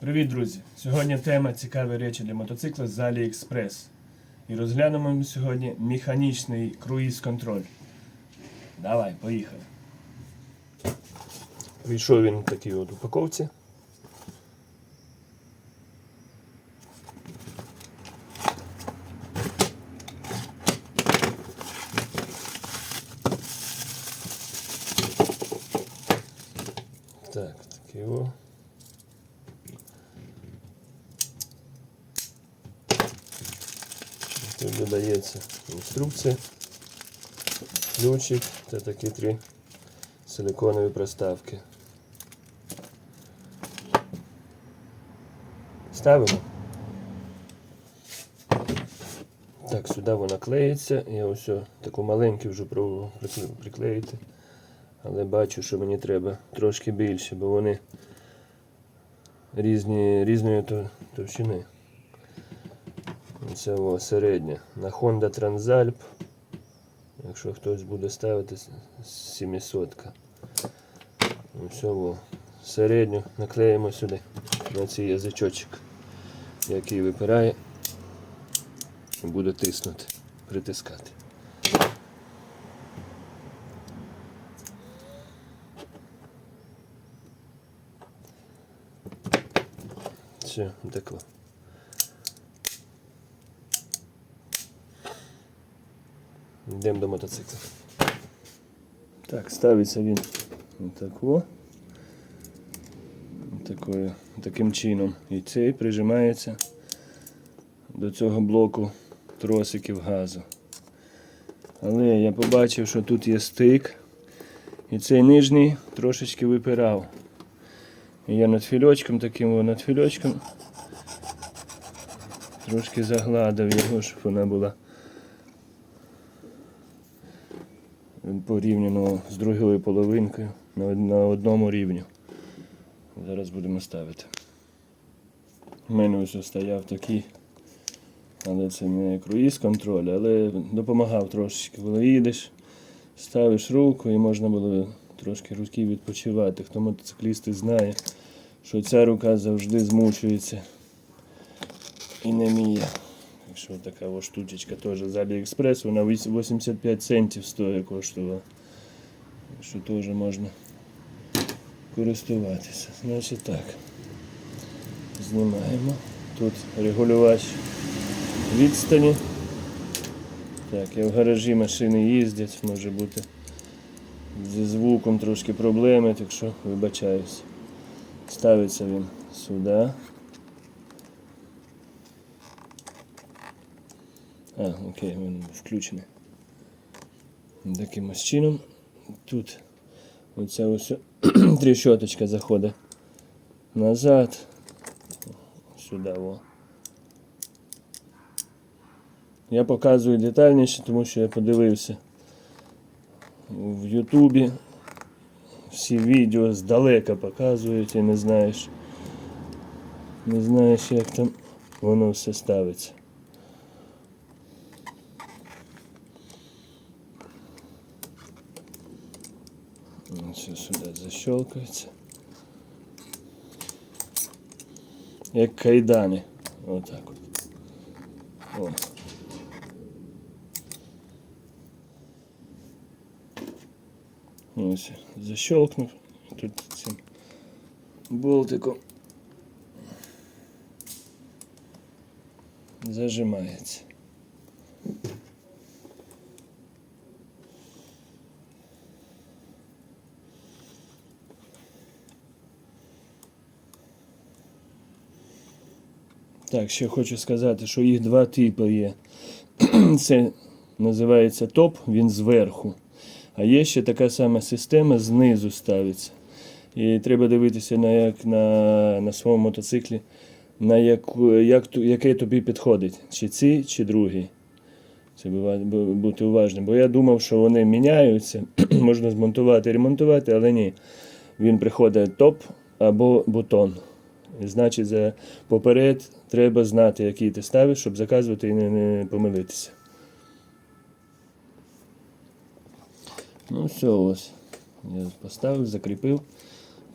Привіт, друзі! Сьогодні тема цікаві речі для мотоцикла з AliExpress. І розглянемо сьогодні механічний круїз-контроль. Давай, поїхали. Вийшов він в такій от упаковці. Так, такий о. Тут додається інструкція, ключик та такі три силиконові проставки. Ставимо. Так, сюди вона клеїться. Я ось таку маленьку вже пробував приклеїти. Але бачу, що мені треба трошки більше, бо вони різні, різної тов- товщини. Це середня. На Honda Transalp. Якщо хтось буде ставити с- 700. Ось о, середню наклеїмо сюди на цей язичочок, який випирає і буде тиснути, притискати. Все, тако. Йдемо до мотоцикла. Так, ставиться він отако. Такою, таким чином. І цей прижимається до цього блоку тросиків газу. Але я побачив, що тут є стик. І цей нижній трошечки випирав. І я над фільочком таким над фільочком трошки загладив його, щоб вона була порівняно з другою половинкою на, на одному рівні. Зараз будемо ставити. У мене вже стояв такий, але це не круїз контроль, але допомагав трошечки. Коли їдеш, ставиш руку і можна було трошки руки відпочивати. Хто мотоциклісти знає, що ця рука завжди змучується і не міє. Якщо така ось штучечка теж з Aliexpress, вона 85 центів стоїть коштувала. Що теж можна користуватися. Значить так. Знімаємо. Тут регулювач відстані. Так, я в гаражі машини їздять, може бути зі звуком трошки проблеми, так що вибачаюсь. Ставиться він сюди. А, окей, він включений. Таким ось чином. Тут оця ось тріщоточка заходить назад. Сюди о. Я показую детальніше, тому що я подивився в Ютубі. Всі відео здалека показують і не знаєш. Не знаєш, як там воно все ставиться. Все сюди защелкається. Як кайдани. Отак от. О. Ось, защелкнув. Тут цим болтиком зажимається. Так, ще хочу сказати, що їх два типи є. Це називається топ, він зверху. А є ще така сама система знизу ставиться. І треба дивитися на, як, на, на своєму мотоциклі, на яку, як, яке тобі підходить, чи ці, чи другий. Це бути уважним. Бо я думав, що вони міняються, можна змонтувати, ремонтувати, але ні. Він приходить топ або бутон. Значить, поперед треба знати, який ти ставиш, щоб заказувати і не, не помилитися. Ну все ось. Я поставив, закріпив.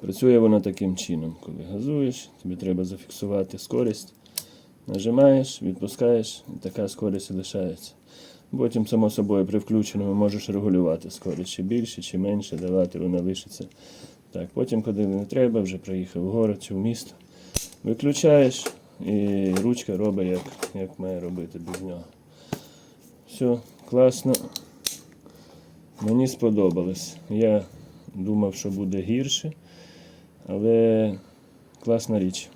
Працює воно таким чином. Коли газуєш, тобі треба зафіксувати скорість. Нажимаєш, відпускаєш, і така скорість лишається. Потім, само собою, при включеному можеш регулювати скорість, чи більше, чи менше, давати, вона лишиться. Так, потім, коли не треба, вже приїхав в город чи в місто, виключаєш і ручка робить, як, як має робити без нього. Все, класно. Мені сподобалось. Я думав, що буде гірше, але класна річ.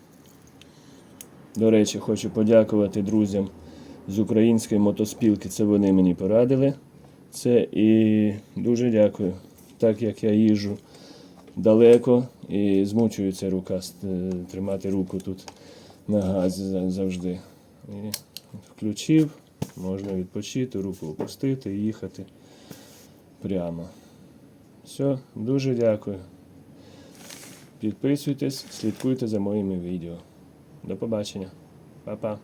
До речі, хочу подякувати друзям з української мотоспілки. Це вони мені порадили. Це і дуже дякую. Так як я їжджу далеко і змучується рука тримати руку тут на газі завжди. І включив, можна відпочити, руку опустити і їхати прямо. Все, дуже дякую. Підписуйтесь, слідкуйте за моїми відео. До побачення. Па-па.